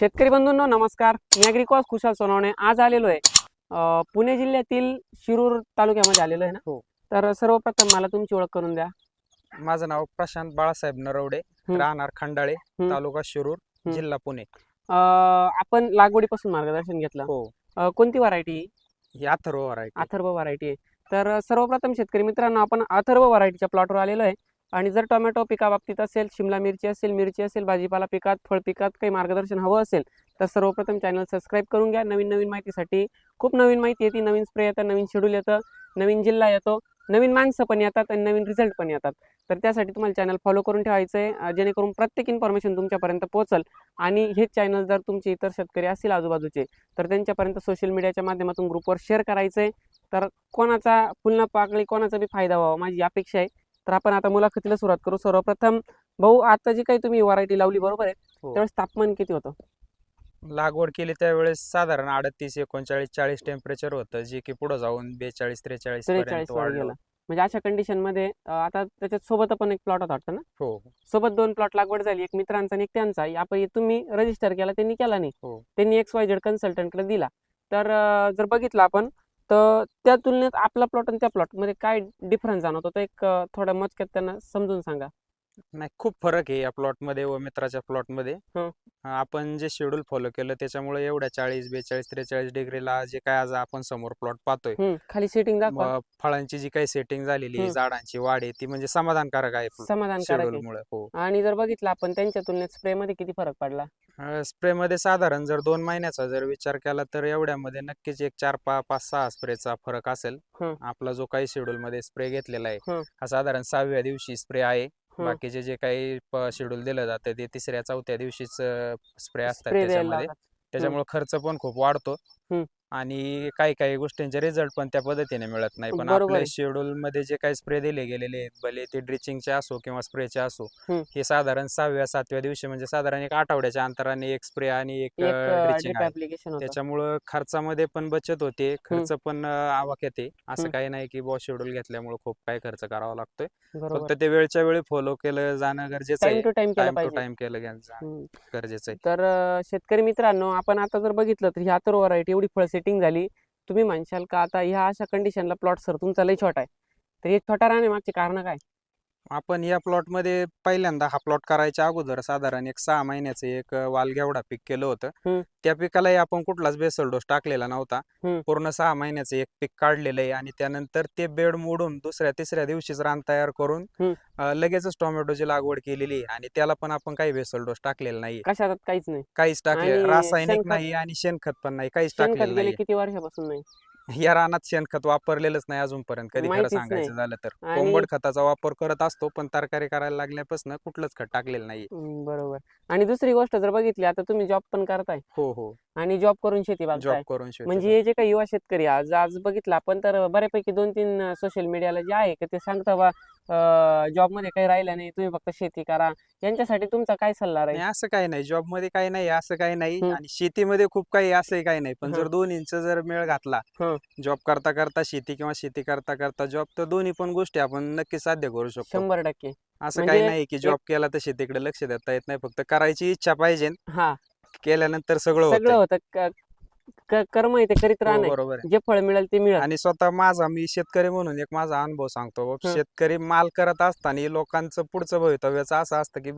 शेतकरी बंधूंनो नमस्कार. मी अॅग्रिकॉस खुशाल सोनवणे आज आलेलो आहे. पुणे जिल्ह्यातील शिरूर तालुक्यामध्ये आलेलो आहे ना? हो. तर सर्वप्रथम मला तुमची ओळख करून द्या. माझं नाव प्रशांत बाळासाहेब नरवडे. राहणार खंडाळे. तालुका शिरूर. जिल्हा पुणे. आपण लागवडीपासून मार्गदर्शन घेतलं. हो. कोणती व्हरायटी ही अथर्व व्हरायटी अथर्व व्हरायटी आहे. तर सर्वप्रथम शेतकरी मित्रांनो आपण अथर्व व्हरायटीच्या प्लॉटवर आलेलो आहे. आणि जर टोमॅटो पिकाबाबतीत असेल शिमला मिरची असेल मिरची असेल भाजीपाला पिकात फळ पिकात काही मार्गदर्शन हवं असेल तर सर्वप्रथम चॅनल सबस्क्राईब करून घ्या. नवीन नवीन माहितीसाठी खूप नवीन माहिती येते नवीन स्प्रे येतं नवीन शेड्यूल येतं नवीन जिल्हा येतो नवीन माणसं पण येतात आणि नवीन रिझल्ट पण येतात. तर त्यासाठी तुम्हाला चॅनल फॉलो करून ठेवायचं आहे जेणेकरून प्रत्येक इन्फॉर्मेशन तुमच्यापर्यंत पोहोचल आणि हे चॅनल जर तुमचे इतर शेतकरी असतील आजूबाजूचे तर त्यांच्यापर्यंत सोशल मीडियाच्या माध्यमातून ग्रुपवर शेअर करायचं आहे तर कोणाचा पुन्हा पाकळी कोणाचा बी फायदा व्हावा माझी अपेक्षा आहे. तर आपण आता मुलाखतीला सुरुवात करू. सर्वप्रथम भाऊ आता जी काही तुम्ही व्हरायटी लावली बरोबर आहे? हो. त्यावेळेस तापमान किती होतं? लागवड केली त्यावेळेस साधारण अडतीस एकोणचाळीस चाळीस टेम्परेचर होतं जे की पुढे जाऊन बेचाळीस त्रेचाळीस त्रेचाळीस पर्यंत वर वाढलं. गेला. म्हणजे अशा कंडिशनमध्ये अं, आता त्याच्यात सोबत पण एक प्लॉट होता वाटतं ना? हो. सोबत दोन प्लॉट लागवड झाली एक मित्रांचा आणि एक त्यांचा. आपण तुम्ही रजिस्टर केला त्यांनी केला नाही. हो. त्यांनी एक्स वाय झेड कन्सल्टंटकडे दिला. तर अं, जर बघितलं आपण तर त्या तुलनेत आपला प्लॉट आणि त्या प्लॉटमध्ये काय डिफरन्स जाणवतो? तर एक अं, थोडा मजक्यात त्यांना समजून सांगा. नाही खूप फरक आहे या प्लॉटमध्ये व मित्राच्या प्लॉटमध्ये हं. आपण जे शेड्यूल फॉलो केलं त्याच्यामुळे एवढ्या चाळीस बेचाळीस त्रेचाळीस डिग्रीला जे काय आज आपण समोर प्लॉट पाहतोय हम्म, खाली सेटिंग दाखवा म- फळांची जी काही सेटिंग झालेली आहे. झाडांची वाढ आहे ती म्हणजे समाधानकारक आहे समाधानकारक शेड्यूल आहे मुळे हो आणि जर बघितलं आपण त्यांच्या तुलनेत स्प्रे मध्ये किती फरक पडला स्प्रे मध्ये साधारण जर दोन महिन्याचा जर विचार केला तर एवढ्यामध्ये नक्कीच एक चार पा पाच सहा स्प्रेचा फरक असेल हं. आपला जो काही शेड्यूल मध्ये स्प्रे घेतलेला आहे हं. साधारण सहाव्या दिवशी स्प्रे आहे. बाकीचे जे काही शेड्यूल दिलं जातं ते तिसऱ्या चौथ्या दिवशीच स्प्रे असतात त्याच्यामध्ये. त्याच्यामुळे खर्च पण खूप वाढतो हं. आणि काही काही गोष्टींचे रिझल्ट पण त्या पद्धतीने मिळत नाही. पण बरोबर आपल्या आहे. शेड्यूल मध्ये जे काही स्प्रे दिले गेलेले आहेत भले ते ड्रिचिंगचे असो किंवा स्प्रेचे असो हं. हे साधारण सहाव्या सातव्या दिवशी म्हणजे साधारण एक आठवड्याच्या अंतराने एक स्प्रे आणि एक एक ड्रिचिंग ड्रिप ऍप्लिकेशन होतं. त्याच्यामुळं खर्चामध्ये पण बचत होते खर्च पण अं, आवक येते. असं. काही नाही की बॉस शेड्यूल घेतल्यामुळे खूप काही खर्च करावा लागतोय. बरोबर. फक्त ते वेळच्या वेळी फॉलो केलं जाणं गरजेचं टाइम आहे. टू टाइम केलं टाइम टू पाहिजे. टाइम केलं गे- जा- हम्म. गरजेचं आहे. तर अं, शेतकरी मित्रांनो आपण आता जर बघितलं तर ही आतर व्हरायटी एवढी फळ सेटिंग झाली तुम्ही म्हणशाल का आता ह्या अशा कंडिशनला प्लॉट सर तुमचा लई छोटा आहे. तर हे छोटा राहण्यामागचे कारण काय? आपण या प्लॉटमध्ये पहिल्यांदा हा प्लॉट करायच्या अगोदर साधारण एक सहा महिन्याचं एक अं, वालगेवढा पीक केलं. होतं. त्या पिकालाही आपण कुठलाच बेसल डोस टाकलेला नव्हता. पूर्ण सहा महिन्याचं एक पीक काढलेलं आहे आणि त्यानंतर ते बेड मोडून दुसऱ्या तिसऱ्या दिवशीच रान तयार करून लगेचच टोमॅटोची लागवड केलेली आहे आणि त्याला पण आपण काही बेसल डोस टाकलेला नाही कशात? काहीच नाही. काहीच टाकले रासायनिक नाही आणि शेणखत पण नाही काहीच टाकलेलं नाही किती वर्षापासून नाही? या रानात शेणखत वापरलेलंच नाही अजूनपर्यंत. कधी खरं माहितीच सांगायचं झालं तर. आणि- कोंबड खताचा वापर करत असतो पण तरकारी करायला लागल्यापासून कुठलंच खत टाकलेलं नाही हम्म, बरोबर. आणि दुसरी गोष्ट जर बघितली आता तुम्ही जॉब पण करताय. हो हो. आणि जॉब करून शेती बघताय. जॉब करून शेती म्हणजे हे जे काही युवा शेतकरी आज आज बघितलं आपण तर बऱ्यापैकी दोन तीन सोशल मीडियाला जे आहे का ते सांगता बा जॉबमध्ये काही राहिलं नाही तुम्ही फक्त शेती करा. यांच्यासाठी तुमचा काय सल्ला राहील? नाही असं काही नाही. जॉबमध्ये काही नाही असं काही नाही. आणि शेतीमध्ये खूप काही असंही काही नाही. पण. जर दोन इंच जर मेळ घातला हं. जॉब करता करता शेती किंवा शेती करता करता जॉब तर दोन्ही पण गोष्टी आपण नक्की साध्य करू शकतो. शंभर टक्के. असं म्हणजे काही नाही की जॉब केला तर शेतीकडे लक्ष देता येत नाही. फक्त करायची इच्छा पाहिजे. हा. केल्यानंतर सगळं सगळं होतं होतं. क- क- कर्म आहे ते करीत हो, राहणे बरोबर आहे. जे फळ मिळेल ते मिळेल. आणि स्वतः माझा मी शेतकरी म्हणून एक माझा अनुभव सांगतो बाबा. हं. शेतकरी माल करत असताना लोकांचं पुढचं भवितव्याचं असं असतं की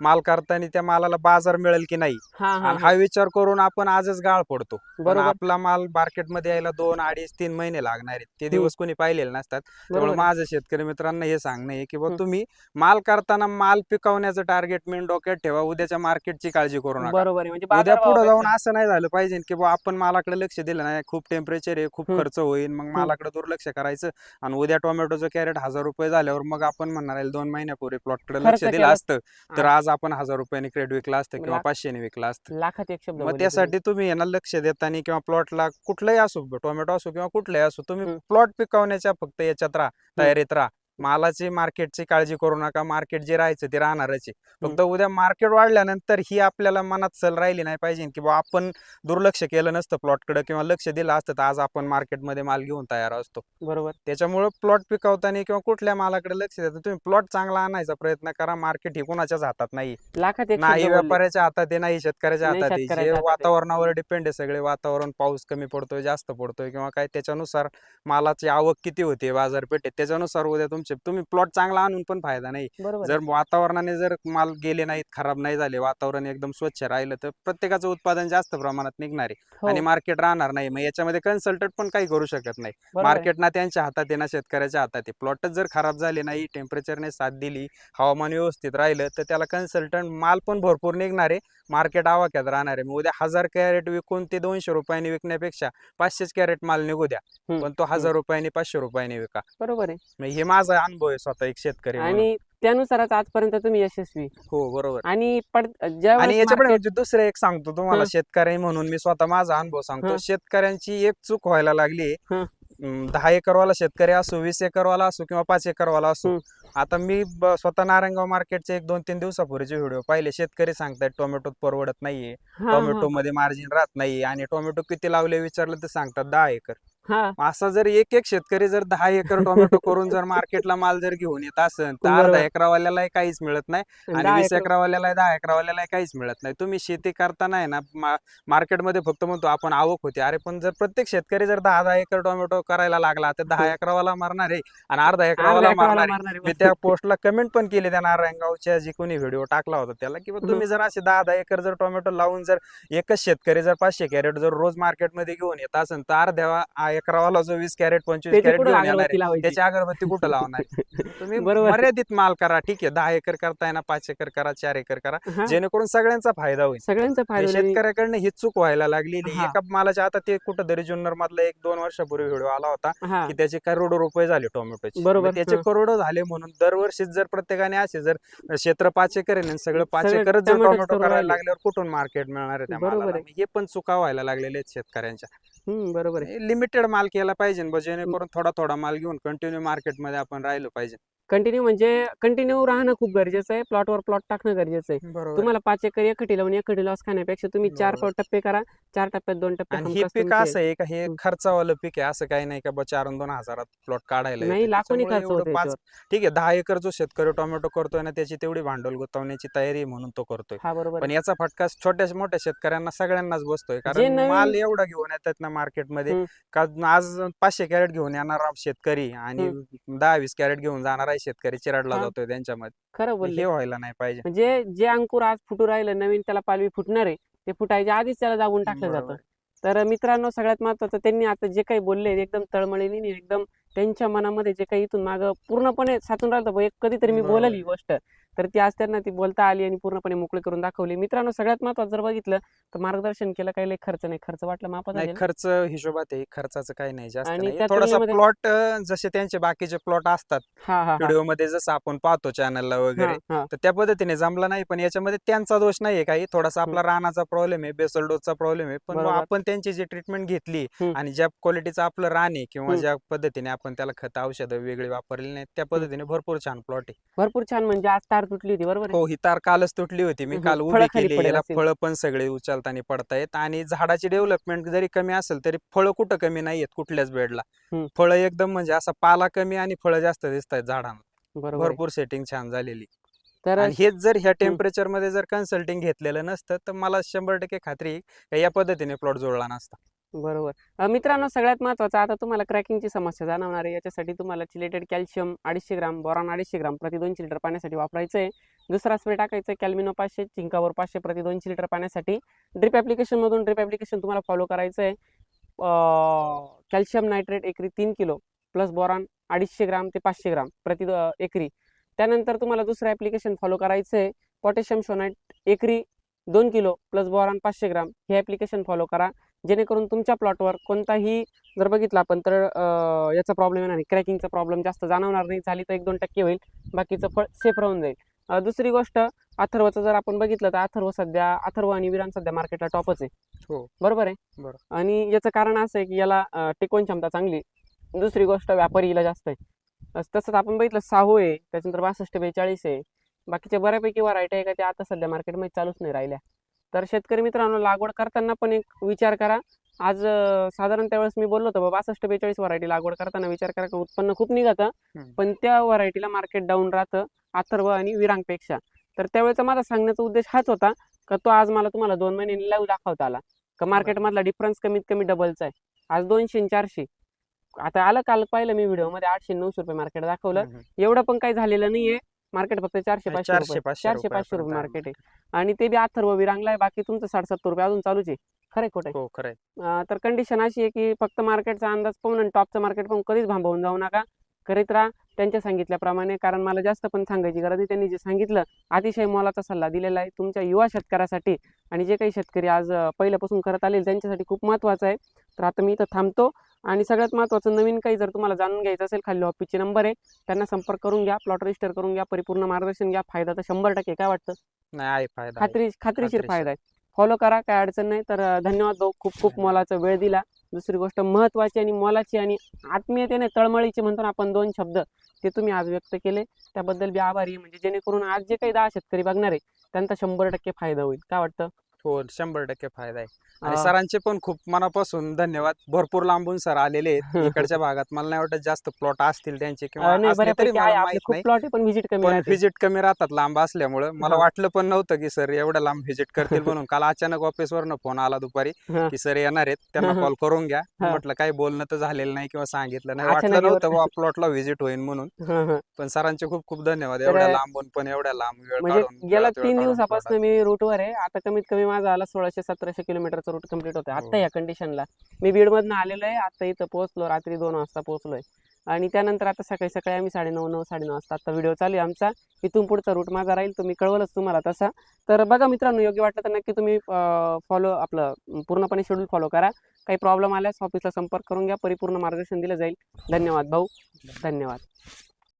माल करताना त्या मालाला बाजार मिळेल की नाही? हा हा आणि हा. विचार करून आपण आजच गाळ पडतो. पण बरोबर. आपला माल मार्केटमध्ये यायला दोन अडीच तीन महिने लागणार आहेत. ते दिवस कोणी पाहिलेले नसतात. त्यामुळे बरोबर. माझं शेतकरी मित्रांना हे सांगणं आहे की बा हं. तुम्ही माल करताना माल पिकवण्याचं टार्गेट मेन डोक्यात ठेवा. उद्याच्या मार्केटची काळजी करू नका. बरोबर आहे. म्हणजे उद्या पुढे जाऊन. असं नाही झालं पाहिजे की बा आपण मालाकडे लक्ष दिलं नाही. खूप टेम्परेचर आहे खूप. खर्च होईल. मग मालाकडे दुर्लक्ष करायचं आणि उद्या टोमॅटोचं कॅरेट हजार रुपये झाल्यावर मग आपण म्हणणार आहे दोन महिन्यापूर्वी प्लॉटकडे लक्ष दिलं असतं. तर. आज आपण हजार रुपयाने क्रेडिट विकला असतं किंवा पाचशेने विकला असतं. लाखात एक शब्द मग त्यासाठी तुम्ही. यांना लक्ष देताना किंवा प्लॉटला कुठलाही असो टोमॅटो असो किंवा कुठलाही असो तुम्ही. प्लॉट पिकवण्याच्या फक्त याच्यात राहा तयारीत राहा. मालाची मार्केटची काळजी करू नका मार्केट जे राहायचं ते राहणारच आहे. फक्त उद्या मार्केट वाढल्यानंतर ही आपल्याला मनात सल राहिली नाही पाहिजे की बा आपण दुर्लक्ष केलं नसतं प्लॉटकडे किंवा लक्ष दिलं असतं तर आज आपण मार्केटमध्ये माल घेऊन तयार असतो. बरोबर. त्याच्यामुळे प्लॉट पिकवताना किंवा कुठल्या मालाकडे लक्ष देता तुम्ही प्लॉट चांगला आणायचा प्रयत्न करा मार्केट ही कुणाच्याच हातात नाही. नाही. व्यापाऱ्याच्या हातात आहे नाही शेतकऱ्याच्या आहे. हातात आहे. वातावरणावर डिपेंड आहे सगळे वातावरण पाऊस कमी पडतोय जास्त पडतोय किंवा काय त्याच्यानुसार मालाची आवक किती होते बाजारपेठेत त्याच्यानुसार उद्या तुमचे तुम्ही प्लॉट चांगला आणून पण फायदा नाही. बरोबर जर वातावरणाने जर माल गेले नाहीत खराब नाही झाले वातावरण एकदम स्वच्छ राहिलं तर प्रत्येकाचं उत्पादन जास्त प्रमाणात निघणार आहे. हो, आणि मार्केट राहणार नाही. मग याच्यामध्ये कन्सल्टंट पण काही करू शकत नाही. बरोबर आहे. मार्केट ना त्यांच्या हातात आहे ना शेतकऱ्याच्या हातात आहे. प्लॉटच जर खराब झाले नाही टेम्परेचरने साथ दिली हवामान व्यवस्थित राहिलं तर त्याला कन्सल्टंट माल पण भरपूर निघणार आहे. मार्केट आवाक्यात राहणार आहे. मग उद्या हजार कॅरेट विकून ते दोनशे रुपयांनी विकण्यापेक्षा पाचशेच कॅरेट माल निघू द्या. हम्म, पण तो हजार रुपयांनी पाचशे रुपयांनी विका. बरोबर आहे. मग हे माझा अनुभव आहे स्वतः एक शेतकरी म्हणून. आणि त्यानुसारच आजपर्यंत तुम्ही यशस्वी हो बरोबर आणि पड ज्या आणि याच्याकडे market- म्हणजे दुसरं एक सांगतो तुम्हाला हं. शेतकरी म्हणून मी स्वतः माझा अनुभव सांगतो हं. शेतकऱ्यांची एक चूक व्हायला लागली हं. अं, दहा एकरवाला शेतकरी असो वीस एकरवाला असो किंवा पाच एकरवाला असो हं. आता मी ब- स्वतः नारायणगाव मार्केटचे एक दोन तीन दिवसापूर्वीचे व्हिडिओ पाहिले शेतकरी सांगतायत टोमॅटो परवडत नाहीये हा, टोमॅटो मध्ये मार्जिन राहत नाही आणि टोमॅटो किती लावले विचारलं तर सांगतात दहा एकर हा, असा जर एक एक शेतकरी जर दहा एकर टोमॅटो करून जर मार्केटला माल जर घेऊन येत असेल तर बरोबर. अर्धा एकरावाल्याला काहीच मिळत नाही आणि दहा वीस एकर- एकरावाल्याला दहा एकरावाल्याला काहीच मिळत नाही तुम्ही शेती करताना आहे ना मा- मार्केटमध्ये फक्त म्हणतो आपण आवक होते अरे पण जर प्रत्येक शेतकरी जर दहा दहा एकर टोमॅटो करायला लागला तर दहा. एकरावाला मारणार आहे आणि अर्धा एकरावाला एकराला मारणार आहे मारणार. मी त्या पोस्टला कमेंट पण केली त्या नारायणगावच्या जी कोणी व्हिडिओ टाकला होता त्याला की बा हम्म. तुम्ही जर असे दहा दहा एकर जर टोमॅटो लावून जर एकच शेतकरी जर पाचशे कॅरेट जर रोज मार्केटमध्ये घेऊन येत असेल तर अर्ध्या आ- एकरावाला जो वीस कॅरेट पंचवीस त्याची कॅरेट कुठं घेऊन येणार आहे अगरबत्ती लावायची? त्याची अगरबत्ती कुठं लावणार तुम्ही बरोबर. मर्यादित माल करा ठीक आहे दहा एकर करताय ना पाच एकर करा चार एकर करा हा, जेणेकरून सगळ्यांचा फायदा होईल सगळ्यांचा फायदा होईल. शेतकऱ्याकडनं ही चूक व्हायला लागलेली हा. एका मालाच्या आता ते कुठं तरी जुन्नर मधला एक दोन वर्षापूर्वी व्हिडिओ आला होता हा की त्याचे करोडो रुपये झाले टोमॅटोचे बरोबर, मग त्याचे हा. करोडो झाले म्हणून दरवर्षीच जर प्रत्येकाने असे जर क्षेत्र पाच एकर आहे सगळं पाच सगळं एकरच जर टोमॅटोच टोमॅटो करून करायला राहिले. लागल्यावर कुठून मार्केट मिळणार आहे त्या बरोबर मालाला आहे. मग हे पण चुका व्हायला लागलेल्या आहेत शेतकऱ्यांच्या हम्म, बरोबर आहे. लिमिटेड माल केला पाहिजे ब जेणेकरून थोडा थोडा माल घेऊन कंटिन्यू मार्केटमध्ये आपण राहिलो पाहिजे. कंटिन्यू म्हणजे कंटिन्यू राहणं खूप गरजेचं आहे प्लॉटवर प्लॉट टाकणं गरजेचं आहे बरोबर तुम्हाला पाच एकर एकटी लावून एकटी लॉस खाण्यापेक्षा तुम्ही चार बरोबर. टप्पे करा चार टप्प्यात दोन टप्पे आणि हे हमखास पीक तुमचे- असं आहे का हे. खर्चावालं पीक आहे असं काही नाही का बा चार अन दोन हजारात प्लॉट काढायला नाही. लाखोनी त्याच्यामुळे खर्च एवढं होतो पाच याच्यावर. ठीक आहे दहा एकर जो शेतकरी टोमॅटो करतोय ना त्याची तेवढी भांडवल गुंतवण्याची तयारी आहे म्हणून तो करतोय हा बरोबर पण आहे. याचा फटका छोट्या मोठ्या शेतकऱ्यांना सगळ्यांनाच बसतोय जे कारण नवीन- माल एवढा घेऊन येतात ना मार्केटमध्ये हम्म. का आज पाचशे कॅरेट घेऊन येणारा शेतकरी आणि दहा वीस कॅरेट घेऊन जाणारा शेतकरी चिराडला हा. जातोय त्यांच्यामध्ये खरं बोलले हे व्हायला नाही पाहिजे म्हणजे जे अंकुर आज फुटू राहिलं नवीन त्याला पालवी फुटणार आहे ते फुटायच्या आधीच त्याला दाबून टाकलं बरोबर. जातं तर मित्रांनो सगळ्यात महत्वाचं त्यांनी आता जे काही बोलले एकदम तळमळीने नाही, एकदम त्यांच्या मनामध्ये जे काही इथून मागं पूर्णपणे साचून राहिलं होतं, एक कधीतरी मी बरोबर. बोलल ही गोष्ट तर ती आज त्यांना ती बोलता आली आणि पूर्णपणे मोकळी करून दाखवली. मित्रांनो सगळ्यात महत्वाचं जर बघितलं तर मार्गदर्शन केलं काही खर्च नाही. खर्च वाटलं मापात नाही झालेला. खर्च हिशोबात आहे. खर्चाचं काही नाही जास्त आणि त्या थोडासा तुलनेमध्ये- प्लॉट जसे त्यांचे बाकीचे प्लॉट असतात हा हा हा. व्हिडिओमध्ये जसं आपण पाहतो चॅनलला वगैरे हा, हा. तर त्या पद्धतीने जमला नाही. पण याच्यामध्ये त्यांचा दोष नाहीये काही. थोडासा आपला रानाचा प्रॉब्लेम आहे बेसल डोसचा प्रॉब्लेम आहे. पण मग बरोबर. आपण त्यांची जी ट्रीटमेंट घेतली हम्म. आणि ज्या क्वालिटीचं आपलं रान आहे किंवा हम्म. ज्या पद्धतीने आपण त्याला खत औषधं वेगळी वापरली नाही त्या पद्धतीने भरपूर छान प्लॉट आहे. भरपूर छान. म्हणजे आज तार तुटली होती बरोबर आहे? हो ही तार कालच तुटली होती मी हम्म. काल फळं उभी खाली केली पडेल याला. फळं पण सगळे उचलताना पडतायत आणि झाडाची डेव्हलपमेंट जरी कमी असेल तरी फळं कुठं कमी नाहीयेत कुठल्याच बेडला हम्म. फळं एकदम म्हणजे असा पाला कमी आणि फळं जास्त दिसत आहेत झाडांना बरोबर आहे. भरपूर सेटिंग छान झालेली तर आणि हेच जर ह्या टेम्परेचरमध्ये जर कन्सल्टिंग घेतलेलं नसतं तर मला शंभर टक्के खात्री आहे का या पद्धतीने प्लॉट जुळला नसता बरोबर. मित्रांनो सगळ्यात महत्त्वाचं आता तुम्हाला क्रॅकिंगची समस्या जाणवणार आहे. याच्यासाठी तुम्हाला चिलेटेड कॅल्शियम अडीचशे ग्राम बोरॉन अडीचशे ग्राम प्रति दोनशे लिटर पाण्यासाठी वापरायचं आहे. दुसरा स्प्रे टाकायचं आहे कॅल्मिनो पाचशे चिंकावर पाचशे प्रति दोनशे लिटर पाण्यासाठी. ड्रिप ॲप्लिकेशनमधून ड्रिप ॲप्लिकेशन तुम्हाला फॉलो करायचं आहे. कॅल्शियम नायट्रेट एकरी तीन किलो प्लस बोरॉन अडीचशे ग्राम ते पाचशे ग्राम प्रति एकरी. त्यानंतर तुम्हाला दुसरं ॲप्लिकेशन फॉलो करायचं आहे. पोटॅशियम शोनाईट एकरी दोन किलो प्लस बोरॉन पाचशे ग्राम हे ॲप्लिकेशन फॉलो करा. जेणेकरून तुमच्या प्लॉटवर कोणताही जर बघितला आपण तर याचा प्रॉब्लेम येणार नाही. क्रॅकिंगचा प्रॉब्लेम जास्त जाणवणार नाही. झाली तर एक दोन टक्के होईल. बाकीचं फळ सेफ राहून जाईल. दुसरी गोष्ट अथर्वचं जर आपण बघितलं तर अथर्व सध्या अथर्व आणि विरान सध्या मार्केटला टॉपच आहे. हो. बरोबर आहे? बरोबर. आणि याचं कारण असं आहे की याला टिकवून क्षमता चांगली दुसरी गोष्ट व्यापारी हिला जास्त आहे. तसंच आपण बघितलं साहू आहे. त्याच्यानंतर बासष्ट बेचाळीस आहे. बाकीच्या बऱ्यापैकी व्हरायटी आहे का त्या आता सध्या मार्केटमध्ये चालूच नाही राहिल्या. तर शेतकरी मित्रांनो लागवड करताना पण एक विचार करा. आज साधारण त्यावेळेस मी बोललो होतो बाबा बासष्ट बेचाळीस व्हरायटी लागवड करताना विचार करा की उत्पन्न खूप निघतं. पण त्या व्हरायटीला मार्केट डाऊन राहतं अथर्व आणि विरांगपेक्षा. तर त्यावेळेचा माझा सांगण्याचा उद्देश हाच होता का तो आज मला तुम्हाला दोन महिने लाईव्ह दाखवता आला. का मार्केटमधला डिफरन्स कमीत कमी डबलचा आहे. आज दोनशे चारशे. आता आलं काल पाहिलं मी व्हिडिओमध्ये आठशे नऊशे रुपये मार्केट दाखवलं. एवढं पण काही झालेलं नाहीये. मार्केट फक्त चारशे पाचशे चारशे रुपये पाचशे चारशे पाचशे रुपये मार्केट आहे. आणि ते बी अथर्व विरांगला आहे बाकी तुमचं साठ सत्तर रुपये अजून चालूच आहे. खरं खोटं हो खरंय. अं, तर कंडिशन अशी आहे की फक्त मार्केटचा अंदाज पाहून आणि टॉपचं मार्केट पाहून कधीच भांबवून जाऊ नका. करीत राहा त्यांच्या सांगितल्याप्रमाणे कारण मला जास्त पण सांगायची गरज नाही त्यांनी जे सांगितलं अतिशय मोलाचा सल्ला दिलेला आहे. तुमच्या युवा शेतकऱ्यासाठी आणि जे काही शेतकरी आज पहिल्यापासून करत आले त्यांच्यासाठी खूप महत्त्वाचं आहे. तर आता मी इथं थांबतो. आणि सगळ्यात महत्त्वाचं नवीन काही जर तुम्हाला जाणून घ्यायचं असेल खाली ऑफिसचे नंबर आहे त्यांना संपर्क करून घ्या प्लॉट रजिस्टर करून घ्या परिपूर्ण मार्गदर्शन घ्या. फायदा तर शंभर टक्के काय वाटतं? नाही आहे फायदा आहे. खात्री खात्रीशीर. फायदा आहे. फॉलो करा काय अडचण नाही. तर अं, धन्यवाद भाऊ. खूप खूप. मोलाचा वेळ दिला. दुसरी गोष्ट महत्वाची आणि मोलाची आणि आत्मीयतेने तळमळीचे म्हणतो ना आपण दोन शब्द ते तुम्ही आज व्यक्त केले. त्याबद्दल बी आभारी आहे. म्हणजे जेणेकरून आज जे काही दहा शेतकरी बघणार आहे त्यांचा शंभर टक्के फायदा होईल. काय वाटतं? हो शंभर टक्के फायदा आहे. आणि सरांचे पण खूप मनापासून धन्यवाद. भरपूर लांबून सर आलेले आहेत. इकडच्या भागात मला नाही वाटत जास्त प्लॉट असतील त्यांचे किंवा नाही असले तरी बऱ्यापैकी आहे. मला आपले माहीत खूप नाही. प्लॉट आहे पण व्हिजिट कमी पण राहते. व्हिजिट कमी राहतात लांब असल्यामुळं. मला हा. वाटलं पण नव्हतं की सर एवढ्या लांब व्हिजिट करतील म्हणून. काल अचानक ऑफिसवरनं फोन आला दुपारी हा. की सर येणार आहेत. त्यांना हा. कॉल करून घ्या. हा. म्हटलं काही बोलणं तर झालेलं नाही किंवा सांगितलं नाही. अचानक वाटलं नव्हतं एवढं- प्लॉटला व्हिजिट होईल म्हणून. हं, हं. पण सरांचे खूप खूप धन्यवाद. तर- एवढ्या लांबून पण एवढ्या लांब वेळ म्हणजे काढून गेल्या वेळात वेळ तीन काढून दिवसापासून मी रूटवर आहे. आता कमीत कमी माझा आला सोळाशे सतराशे किलोमीटरचा रूट कंप्लीट होतोय. आता. या कंडिशनला मी बीडमधनं आलेलो आहे आता इथं पोहोचलो रात्री दोन वाजता पोहोचलोय. आणि त्यानंतर आता सकाळी सकाळी आम्ही साडेनऊ नऊ साडेनऊ वाजता आता व्हिडिओ चालू आहे. आमचा इथून पुढचा रूट माझा राहील तो मी कळवलंच तुम्हाला तसा. तर बघा मित्रांनो योग्य वाटलं तर नक्की तुम्ही फॉलो आपलं पूर्णपणे शेड्यूल फॉलो करा. काही प्रॉब्लेम आल्यास ऑफिसला संपर्क करून घ्या. परिपूर्ण मार्गदर्शन दिलं जाईल. धन्यवाद भाऊ. धन्यवाद.